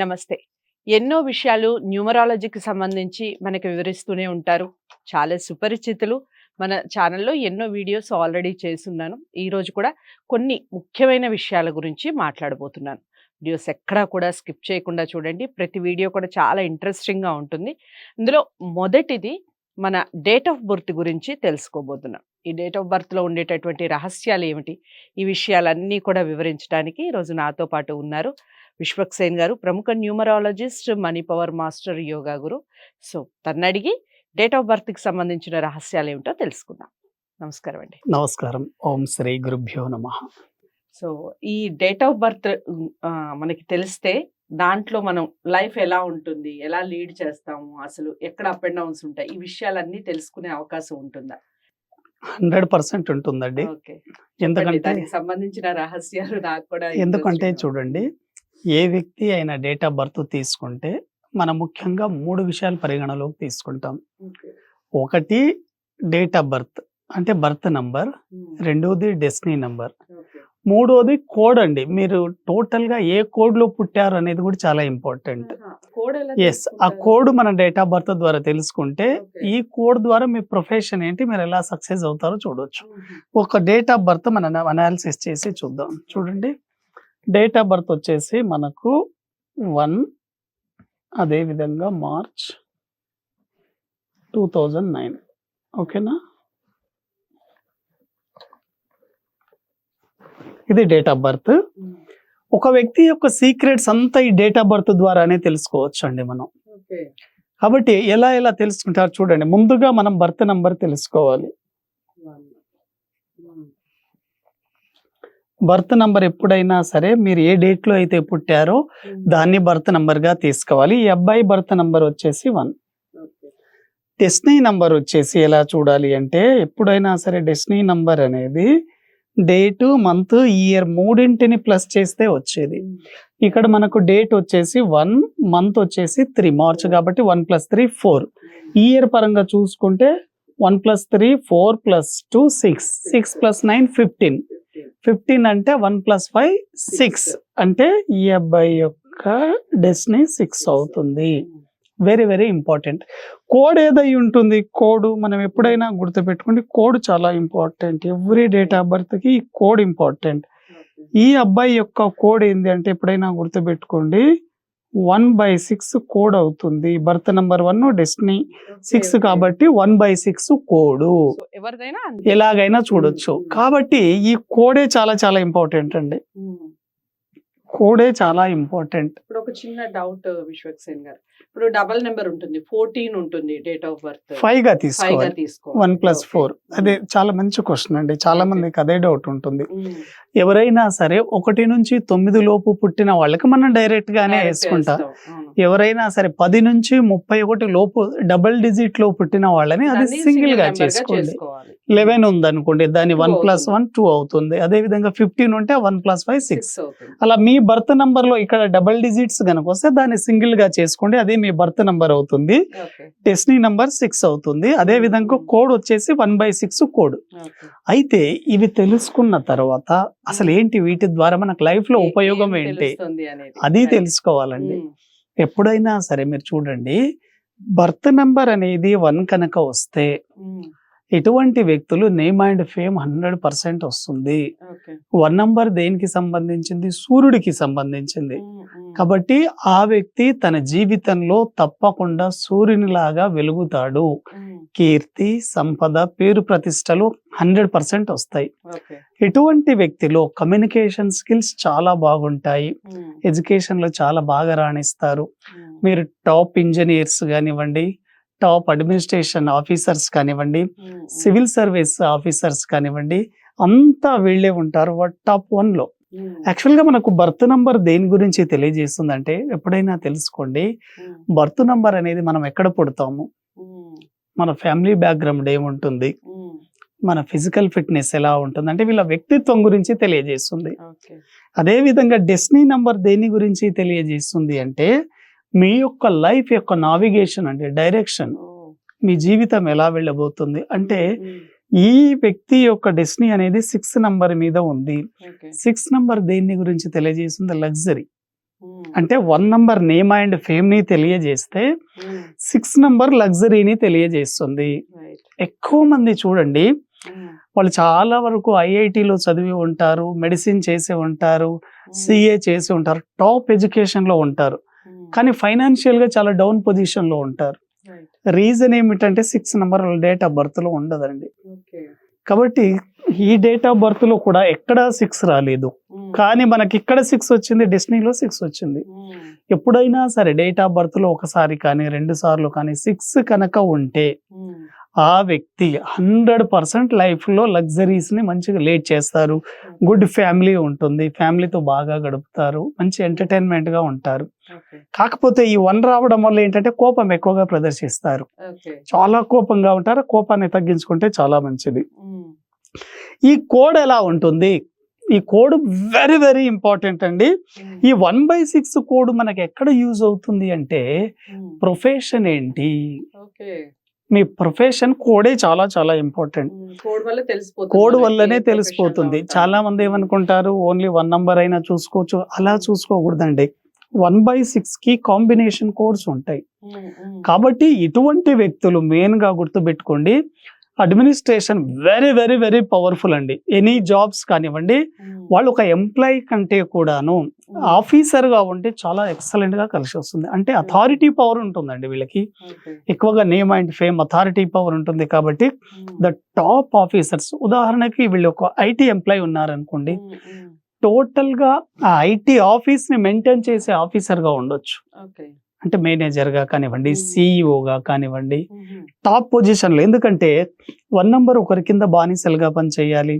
నమస్తే. ఎన్నో విషయాలు న్యూమరాలజీకి సంబంధించి మనకు వివరిస్తూనే ఉంటారు. చాలా సుపరిచితులు. మన ఛానల్లో ఎన్నో వీడియోస్ ఆల్రెడీ చేస్తున్నాను. ఈరోజు కూడా కొన్ని ముఖ్యమైన విషయాల గురించి మాట్లాడబోతున్నాను. వీడియోస్ ఎక్కడా కూడా స్కిప్ చేయకుండా చూడండి. ప్రతి వీడియో కూడా చాలా ఇంట్రెస్టింగ్గా ఉంటుంది. ఇందులో మొదటిది మన డేట్ ఆఫ్ బర్త్ గురించి తెలుసుకోబోతున్నాం. ఈ డేట్ ఆఫ్ బర్త్లో ఉండేటటువంటి రహస్యాలు ఏమిటి? ఈ విషయాలన్నీ కూడా వివరించడానికి ఈరోజు నాతో పాటు ఉన్నారు విశ్వక్సేన్ గారు ప్రముఖ numerologist money power master yoga guru. So తను అడిగి డేట్ ఆఫ్ బర్త్కి సంబంధించిన రహస్యాలు ఏమిటో తెలుసుకుందాం. నమస్కారం అండి. నమస్కారం. ఓం శ్రీ గురుభ్యో నమ. సో ఈ డేట్ ఆఫ్ బర్త్ మనకి తెలిస్తే దాంట్లో మనం లైఫ్ ఎలా ఉంటుంది ఎలా లీడ్ చేస్తాము అసలు ఎక్కడ అప్ అండ్ డౌన్స్ ఉంటాయి ఈ విషయాలన్నీ తెలుసుకునే అవకాశం ఉంటుందా? హండ్రెడ్ పర్సెంట్ ఉంటుందండి. ఓకే. ఎందుకంటే దానికి సంబంధించిన రహస్యాలు నాకు కూడా ఎందుకంటే చూడండి ఏ వ్యక్తి అయినా డేట్ ఆఫ్ బర్త్ తీసుకుంటే మనం ముఖ్యంగా మూడు విషయాలు పరిగణలోకి తీసుకుంటాం. ఒకటి డేట్ ఆఫ్ బర్త్ అంటే బర్త్ నంబర్ Hmm. రెండోది డెస్టినీ నంబర్. మూడోది కోడ్ అండి మీరు టోటల్గా ఏ కోడ్లో పుట్టారు అనేది కూడా చాలా ఇంపార్టెంట్ ఎస్ ఆ? కోడ్ మన డేట్ ఆఫ్ బర్త్ ద్వారా తెలుసుకుంటే. ఈ కోడ్ ద్వారా మీ ప్రొఫెషన్ ఏంటి మీరు ఎలా సక్సెస్ అవుతారో చూడొచ్చు Mhm. ఒక డేట్ ఆఫ్ బర్త్ మనం అనాలిసిస్ చేసి చూద్దాం చూడండి డేట్ ఆఫ్ బర్త్ వచ్చేసి మనకు వన్ అదే విధంగా మార్చ్ టూ థౌజండ్ నైన్ ఓకేనా ఇది డేట్ ఆఫ్ బర్త్. ఒక వ్యక్తి యొక్క సీక్రెట్స్ అంతా ఈ డేట్ ఆఫ్ బర్త్ ద్వారానే తెలుసుకోవచ్చు అండి మనం. కాబట్టి ఎలా ఎలా తెలుసుకుంటారు చూడండి. ముందుగా మనం బర్త్ నంబర్ తెలుసుకోవాలి. బర్త్ నంబర్ ఎప్పుడైనా సరే మీరు ఏ డేట్లో అయితే పుట్టారో. దాన్ని బర్త్ నంబర్గా తీసుకోవాలి ఈ అబ్బాయి బర్త్ నంబర్ వచ్చేసి వన్. డెస్నీ నంబర్ వచ్చేసి ఎలా చూడాలి అంటే ఎప్పుడైనా సరే డెస్నీ నంబర్ అనేది డేట్ మంత్ ఇయర్ మూడింటిని ప్లస్ చేస్తే వచ్చేది. ఇక్కడ మనకు డేట్ వచ్చేసి వన్ మంత్ వచ్చేసి త్రీ మార్చ్ కాబట్టి one plus three four year పరంగా చూసుకుంటే one plus three four plus two six six plus nine fifteen. Fifteen అంటే వన్ ప్లస్ ఫైవ్ సిక్స్. అంటే ఈ అబ్బాయి యొక్క డెస్నీ సిక్స్ అవుతుంది. వెరీ వెరీ ఇంపార్టెంట్ కోడ్ ఏదై ఉంటుంది? కోడ్ మనం ఎప్పుడైనా గుర్తుపెట్టుకోండి కోడ్ చాలా ఇంపార్టెంట్ ఎవ్రీ డేట్ ఆఫ్ బర్త్కి ఈ కోడ్ ఇంపార్టెంట్. ఈ అబ్బాయి యొక్క కోడ్ ఏంది అంటే ఎప్పుడైనా గుర్తుపెట్టుకోండి వన్ బై సిక్స్ కోడ్ అవుతుంది birth number one destiny six. కాబట్టి వన్ బై సిక్స్ కోడు. ఎలాగైనా చూడొచ్చు. కాబట్టి ఈ కోడే చాలా చాలా ఇంపార్టెంట్ అండి. కోడే చాలా ఇంపార్టెంట్. ఇప్పుడు ఒక చిన్న డౌట్ విశ్వక్సేన్ గారు. ఇప్పుడు డబల్ నెంబర్ ఉంటుంది ఫోర్టీన్ ఉంటుంది డేట్ ఆఫ్ బర్త్. ఫైవ్గా తీసుకోవాలి. తీసుకో వన్ ప్లస్ ఫోర్. అదే చాలా మంచి క్వశ్చన్ అండి. చాలా. మందికి అదే డౌట్ ఉంటుంది. ఎవరైనా సరే ఒకటి నుంచి తొమ్మిది లోపు పుట్టిన వాళ్ళకి మనం డైరెక్ట్ గానే వేసుకుంటాం. ఎవరైనా సరే పది నుంచి ముప్పై ఒకటి లోపు డబుల్ డిజిట్లో పుట్టిన వాళ్ళని అది సింగిల్గా చేసుకోండి. లెవెన్ ఉంది అనుకోండి దాని వన్ ప్లస్. వన్ టూ అవుతుంది. అదే విధంగా ఫిఫ్టీన్ ఉంటే వన్ ప్లస్ ఫైవ్ సిక్స్. అలా మీ బర్త్ నంబర్లో ఇక్కడ డబుల్ డిజిట్స్ కనుక వస్తే దాన్ని సింగిల్గా చేసుకోండి అదే మీ బర్త్ నంబర్ అవుతుంది. డెస్నీ నంబర్ సిక్స్ అవుతుంది. అదే విధంగా Hmm. కోడ్ వచ్చేసి వన్ బై సిక్స్ కోడ్. అయితే ఇవి తెలుసుకున్న తర్వాత అసలు ఏంటి వీటి ద్వారా మనకు లైఫ్లో ఉపయోగం ఏంటి? అది తెలుసుకోవాలండి. ఎప్పుడైనా సరే మీరు చూడండి బర్త్ నంబర్ అనేది వన్ కనుక వస్తే ఎటువంటి వ్యక్తులు name and fame hundred percent వస్తుంది. వన్ నంబర్ దేనికి సంబంధించింది? సూర్యుడికి సంబంధించింది. కాబట్టి ఆ వ్యక్తి తన జీవితంలో తప్పకుండా సూర్యునిలాగా వెలుగుతాడు. కీర్తి సంపద పేరు ప్రతిష్టలు హండ్రెడ్ పర్సెంట్ వస్తాయి. ఎటువంటి వ్యక్తిలో కమ్యూనికేషన్ స్కిల్స్ చాలా బాగుంటాయి. ఎడ్యుకేషన్లో చాలా బాగా రాణిస్తారు. మీరు టాప్ ఇంజనీర్స్ కానివ్వండి టాప్ అడ్మినిస్ట్రేషన్ ఆఫీసర్స్ కానివ్వండి సివిల్ సర్వీస్ ఆఫీసర్స్ కానివ్వండి అంతా వీళ్ళే ఉంటారు టాప్ వన్లో యాక్చువల్గా మనకు బర్త్ నంబర్ దేని గురించి తెలియజేస్తుందంటే ఎప్పుడైనా తెలుసుకోండి బర్త్ నంబర్ అనేది మనం ఎక్కడ పుడతాము? మన ఫ్యామిలీ బ్యాక్గ్రౌండ్ ఏముంటుంది? మన ఫిజికల్ ఫిట్నెస్ ఎలా ఉంటుంది? అంటే వీళ్ళ వ్యక్తిత్వం గురించి తెలియజేస్తుంది. అదే విధంగా డెస్నీ నంబర్ దేని గురించి తెలియజేస్తుంది అంటే మీ యొక్క లైఫ్ యొక్క నావిగేషన్ అంటే డైరెక్షన్ మీ జీవితం ఎలా వెళ్ళబోతుంది? అంటే ఈ వ్యక్తి యొక్క డెస్నీ అనేది సిక్స్ నంబర్ మీద ఉంది. సిక్స్ నంబర్ దేన్ని గురించి తెలియజేస్తుంది లగ్జరీ. అంటే వన్ నంబర్ నేమ్ అండ్ ఫేమ్ని తెలియజేస్తే సిక్స్ నంబర్ లగ్జరీని తెలియజేస్తుంది. ఎక్కువ మంది చూడండి వాళ్ళు చాలా వరకు ఐఐటిలో చదివి ఉంటారు మెడిసిన్ చేసి ఉంటారు సిఏ చేసి ఉంటారు టాప్ ఎడ్యుకేషన్లో ఉంటారు. కానీ ఫైనాన్షియల్గా చాలా డౌన్ పొజిషన్లో ఉంటారు. రీజన్ ఏమిటంటే సిక్స్ నెంబర్ డేట్ ఆఫ్ బర్త్లో ఉండదండి. కాబట్టి ఈ డేట్ ఆఫ్ బర్త్లో కూడా ఎక్కడ సిక్స్ రాలేదు. కానీ మనకి ఇక్కడ సిక్స్ వచ్చింది డెస్టినీలో సిక్స్ వచ్చింది. ఎప్పుడైనా సరే డేట్ ఆఫ్ బర్త్లో ఒకసారి కానీ రెండు సార్లు కానీ సిక్స్ కనుక ఉంటే ఆ వ్యక్తి హండ్రెడ్ పర్సెంట్ లైఫ్లో లగ్జరీస్ని మంచిగా లేట్ చేస్తారు. గుడ్ ఫ్యామిలీ ఉంటుంది. ఫ్యామిలీతో బాగా గడుపుతారు. మంచి ఎంటర్టైన్మెంట్గా ఉంటారు కాకపోతే ఈ వన్ రావడం వల్ల ఏంటంటే కోపం ఎక్కువగా ప్రదర్శిస్తారు. చాలా కోపంగా ఉంటారు. కోపాన్ని తగ్గించుకుంటే చాలా మంచిది. ఈ కోడ్ ఎలా ఉంటుంది? ఈ కోడ్ వెరీ వెరీ ఇంపార్టెంట్ అండి. ఈ వన్ బై సిక్స్ కోడ్ మనకి ఎక్కడ యూజ్ అవుతుంది అంటే ప్రొఫెషన్ ఏంటి? మీ ప్రొఫెషన్ కోడే చాలా చాలా ఇంపార్టెంట్ కోడ్ వల్ల తెలిసిపోతుంది కోడ్ వల్లనే తెలిసిపోతుంది. చాలా మంది ఏమనుకుంటారు ఓన్లీ వన్ నంబర్ అయినా చూసుకోవచ్చు. అలా చూసుకోకూడదండి. వన్ బై సిక్స్కి కాంబినేషన్ కోడ్స్ ఉంటాయి. ఉమ్, ఉమ్. కాబట్టి ఇటువంటి వ్యక్తులు మెయిన్గా గుర్తుపెట్టుకోండి administration very very very powerful అండి. ఎనీ జాబ్స్ కానివ్వండి ఉమ్, వాళ్ళు ఒక ఎంప్లాయీ కంటే కూడాను ఉమ్, ఆఫీసర్గా ఉంటే చాలా ఎక్సలెంట్గా కలిసి వస్తుంది. అంటే అథారిటీ పవర్ ఉంటుందండి వీళ్ళకి. ఎక్కువగా name and fame authority power ఉంటుంది కాబట్టి ద టాప్ ఆఫీసర్స్ ఉదాహరణకి వీళ్ళు ఒక ఐటీ ఎంప్లాయీ ఉన్నారనుకోండి ఉమ్, ఉమ్. టోటల్గా ఆ ఐటీ ఆఫీస్ని మెయింటైన్ చేసే ఆఫీసర్గా ఉండొచ్చు. అంటే మేనేజర్గా కానివ్వండి Hmm. CEO గా కానివ్వండి టాప్ పొజిషన్లో. ఎందుకంటే వన్ నంబర్ ఒకరి కింద బానిసలుగా పనిచేయాలి.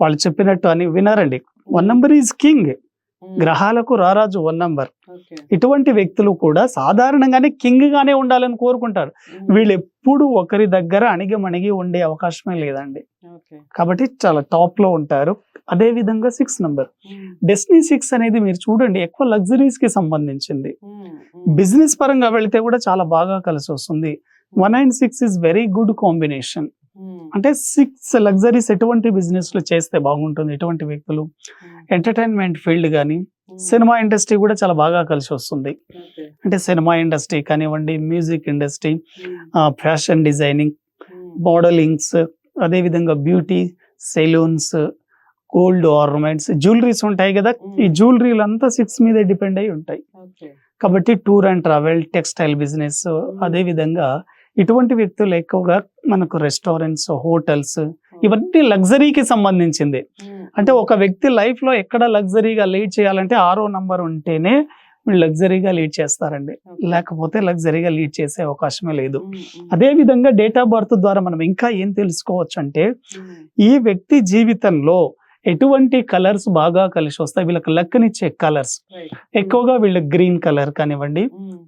వాళ్ళు చెప్పినట్టు అని వినారండి వన్ నంబర్ ఈజ్ కింగ్ గ్రహాలకు రారాజు వన్ నంబర్. ఇటువంటి వ్యక్తులు కూడా సాధారణంగానే కింగ్ గానే ఉండాలని కోరుకుంటారు. వీళ్ళు ఎప్పుడు ఒకరి దగ్గర అణిగి మణిగి ఉండే అవకాశమే లేదండి. కాబట్టి చాలా టాప్లో ఉంటారు. అదే విధంగా సిక్స్ నంబర్. డెస్నీ సిక్స్ అనేది మీరు చూడండి ఎక్కువ లగ్జరీస్కి సంబంధించింది బిజినెస్ పరంగా వెళితే కూడా చాలా బాగా కలిసి వస్తుంది. One and six is very good combination. అంటే సిక్స్ లగ్జరీస్ ఎటువంటి బిజినెస్లో చేస్తే బాగుంటుంది? ఎటువంటి వ్యక్తులు? ఎంటర్టైన్మెంట్ ఫీల్డ్ కానీ సినిమా ఇండస్ట్రీ కూడా చాలా బాగా కలిసి వస్తుంది. అంటే సినిమా ఇండస్ట్రీ కానివ్వండి music industry fashion designing modellings అదేవిధంగా beauty salons gold ornaments jewelleries ఉంటాయి కదా. ఈ జ్యువెలరీలు అంతా సిక్స్ మీద డిపెండ్ అయి ఉంటాయి. కాబట్టి tour and travel textile business అదే విధంగా ఇటువంటి వ్యక్తులు ఎక్కువగా మనకు రెస్టారెంట్స్ హోటల్స్ ఇవన్నీ లగ్జరీకి సంబంధించింది. అంటే ఒక వ్యక్తి లైఫ్లో ఎక్కడ లగ్జరీగా లీడ్ చేయాలంటే ఆరో నంబర్ ఉంటేనే వీళ్ళు లగ్జరీగా లీడ్ చేస్తారండి. లేకపోతే లగ్జరీగా లీడ్ చేసే అవకాశమే లేదు. అదే విధంగా డేట్ ఆఫ్ బర్త్ ద్వారా మనం ఇంకా ఏం తెలుసుకోవచ్చు అంటే ఈ వ్యక్తి జీవితంలో ఎటువంటి కలర్స్ బాగా కలిసి వస్తాయి. వీళ్ళకి లక్కనిచ్చే కలర్స్. ఎక్కువగా వీళ్ళకి గ్రీన్ కలర్ కానివ్వండి ఉమ్,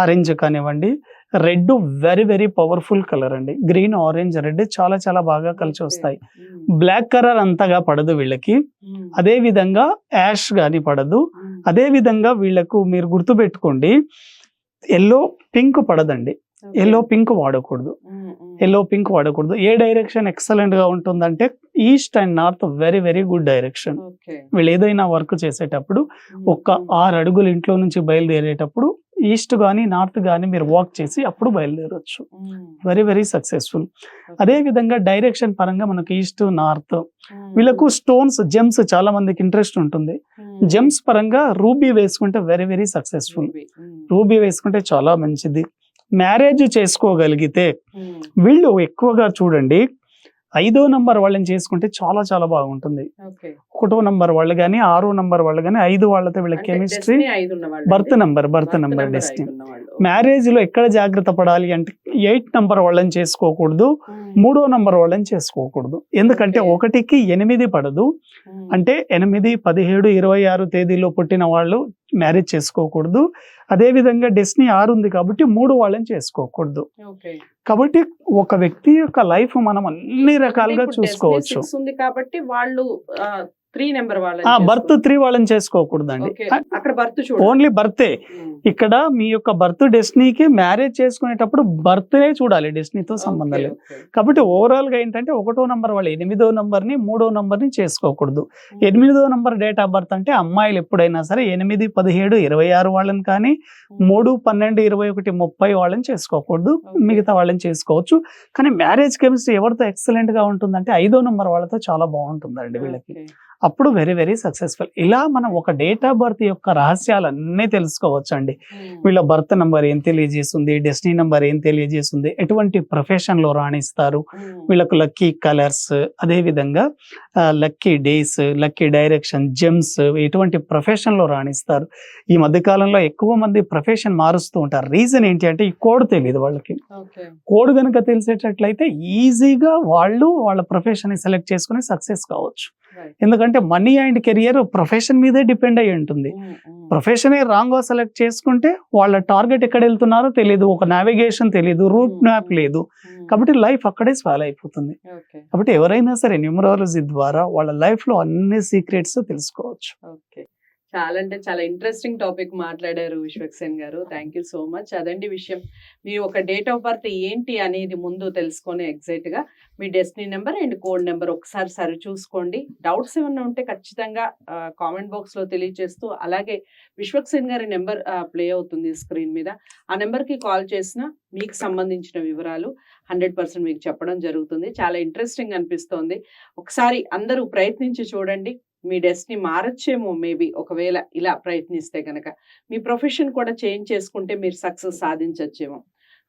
ఆరెంజ్ కానివ్వండి red very very powerful colour అండి. గ్రీన్ ఆరెంజ్ రెడ్ చాలా చాలా బాగా కలిసి. వస్తాయి. ఉమ్, బ్లాక్ కలర్ అంతగా పడదు వీళ్ళకి. ఉమ్, అదే విధంగా యాష్ గాని పడదు. అదే విధంగా వీళ్ళకు మీరు గుర్తుపెట్టుకోండి ఎల్లో పింక్ పడదండి. ఎల్లో పింక్ వాడకూడదు. ఎల్లో పింక్ వాడకూడదు. ఏ డైరెక్షన్ ఎక్సలెంట్గా ఉంటుందంటే east and north very very good direction. వీళ్ళు ఏదైనా వర్క్ చేసేటప్పుడు ఒక్క ఆరు అడుగులు ఇంట్లో నుంచి బయలుదేరేటప్పుడు ఈస్ట్ గానీ నార్త్ గానీ మీరు వాక్ చేసి అప్పుడు బయలుదేరొచ్చు. Very very successful. అదే విధంగా డైరెక్షన్ పరంగా మనకి ఈస్ట్ నార్త్ వీళ్ళకు స్టోన్స్ జెమ్స్ చాలా మందికి ఇంట్రెస్ట్ ఉంటుంది. జెమ్స్ పరంగా రూబీ వేసుకుంటే వెరీ వెరీ సక్సెస్ఫుల్ రూబీ వేసుకుంటే చాలా మంచిది. మ్యారేజ్ చేసుకోగలిగితే ఉమ్, వీళ్ళు ఎక్కువగా చూడండి ఐదో నంబర్ వాళ్ళని చేసుకుంటే చాలా చాలా బాగుంటుంది. ఒకటో నంబర్ వాళ్ళు కానీ ఆరో నంబర్ వాళ్ళు కానీ ఐదు వాళ్ళతో వీళ్ళ chemistry birth? Number birth number destiny. మ్యారేజ్లో ఎక్కడ జాగ్రత్త పడాలి అంటే ఎయిట్ నంబర్ వాళ్ళని చేసుకోకూడదు ఉమ్, మూడో నంబర్ వాళ్ళని చేసుకోకూడదు ఎందుకంటే. ఒకటికి ఎనిమిది పడదు ఉమ్, అంటే ఎనిమిది పదిహేడు ఇరవై ఆరు తేదీలో పుట్టిన వాళ్ళు మ్యారేజ్ చేసుకోకూడదు. అదే విధంగా డెస్నీ ఆరు ఉంది కాబట్టి మూడు వాళ్ళని చేసుకోకూడదు. కాబట్టి ఒక వ్యక్తి యొక్క లైఫ్ మనం అన్ని రకాలుగా చూసుకోవచ్చు. ఉంది కాబట్టి వాళ్ళు త్రీ నెంబర్ ఆ బర్త్ త్రీ వాళ్ళని చేసుకోకూడదండి అక్కడ బర్త్ ఓన్లీ బర్తే. ఇక్కడ మీ యొక్క బర్త్ డెస్టినీకి మ్యారేజ్ చేసుకునేటప్పుడు బర్త్డే చూడాలి డెస్టినీతో సంబంధం లేదు. కాబట్టి ఓవరాల్గా ఏంటంటే ఒకటో నంబర్ వాళ్ళు ఎనిమిదో నంబర్ని మూడో నంబర్ని చేసుకోకూడదు ఎనిమిదో నంబర్ డేట్ ఆఫ్ బర్త్ అంటే అమ్మాయిలు ఎప్పుడైనా సరే ఎనిమిది పదిహేడు ఇరవై ఆరు వాళ్ళని కానీ ఉమ్. మూడు పన్నెండు ఇరవై ఒకటి ముప్పై వాళ్ళని చేసుకోకూడదు. మిగతా వాళ్ళని చేసుకోవచ్చు కానీ మ్యారేజ్ కెమిస్ట్రీ ఎవరితో ఎక్సలెంట్గా ఉంటుందంటే ఐదో నంబర్ వాళ్ళతో చాలా బాగుంటుందండి వీళ్ళకి. అప్పుడు వెరీ వెరీ సక్సెస్ఫుల్ ఇలా మనం ఒక డేట్ ఆఫ్ బర్త్ యొక్క రహస్యాలన్నీ తెలుసుకోవచ్చు అండి ఉమ్. వీళ్ళ బర్త్ నంబర్ ఏం తెలియజేస్తుంది డెస్టినీ నంబర్ ఏం తెలియజేస్తుంది ఎటువంటి ప్రొఫెషన్లో రాణిస్తారు ఉమ్. వీళ్ళకు లక్కీ కలర్స్ అదే విధంగా lucky days lucky direction gems ఎటువంటి ప్రొఫెషన్లో రాణిస్తారు ఈ మధ్య కాలంలో ఎక్కువ మంది ప్రొఫెషన్ మారుస్తూ ఉంటారు రీజన్ ఏంటి అంటే ఈ కోడ్ తెలియదు వాళ్ళకి. కోడ్ కనుక తెలిసేటట్లయితే ఈజీగా వాళ్ళు వాళ్ళ ప్రొఫెషన్ని సెలెక్ట్ చేసుకుని సక్సెస్ కావచ్చు Right. ఎందుకంటే మనీ అండ్ కెరియర్ ప్రొఫెషన్ మీదే డిపెండ్ అయి ఉంటుంది. ప్రొఫెషన్ రాంగ్గా సెలెక్ట్ చేసుకుంటే వాళ్ళ టార్గెట్ ఎక్కడ వెళ్తున్నారో తెలియదు ఒక నావిగేషన్ తెలియదు రూట్. మ్యాప్ లేదు. కాబట్టి లైఫ్ అక్కడే స్వాల్ అయిపోతుంది కాబట్టి ఎవరైనా సరే న్యూమరాలజీ ద్వారా వాళ్ళ లైఫ్లో అన్ని సీక్రెట్స్ తెలుసుకోవచ్చు చాలా అంటే చాలా ఇంట్రెస్టింగ్ టాపిక్ మాట్లాడారు విశ్వక్సేన్ గారు. థ్యాంక్ యూ సో మచ్ అదండి విషయం. మీ ఒక డేట్ ఆఫ్ బర్త్ ఏంటి అనేది ముందు తెలుసుకొని ఎగ్జాక్ట్గా మీ destiny number and code number ఒకసారి సరి చూసుకోండి. డౌట్స్ ఏమైనా ఉంటే ఖచ్చితంగా కామెంట్ బాక్స్లో తెలియజేస్తూ అలాగే విశ్వక్సేన్ గారి నెంబర్ ప్లే అవుతుంది స్క్రీన్ మీద. ఆ నెంబర్కి కాల్ చేసిన మీకు సంబంధించిన వివరాలు హండ్రెడ్ పర్సెంట్ మీకు చెప్పడం జరుగుతుంది. చాలా ఇంట్రెస్టింగ్ అనిపిస్తోంది. ఒకసారి అందరూ ప్రయత్నించి చూడండి. మీ డెస్టినీ మారచ్చేమో మేబీ ఒకవేళ ఇలా ప్రయత్నిస్తే కనుక మీ ప్రొఫెషన్ కూడా చేంజ్ చేసుకుంటే మీరు సక్సెస్ సాధించచ్చేమో.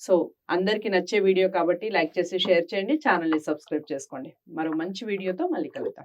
సో అందరికీ నచ్చే వీడియో కాబట్టి లైక్ చేసి షేర్ చేయండి. ఛానల్ని సబ్స్క్రైబ్ చేసుకోండి. మరో మంచి వీడియోతో మళ్ళీ కలుద్దాం.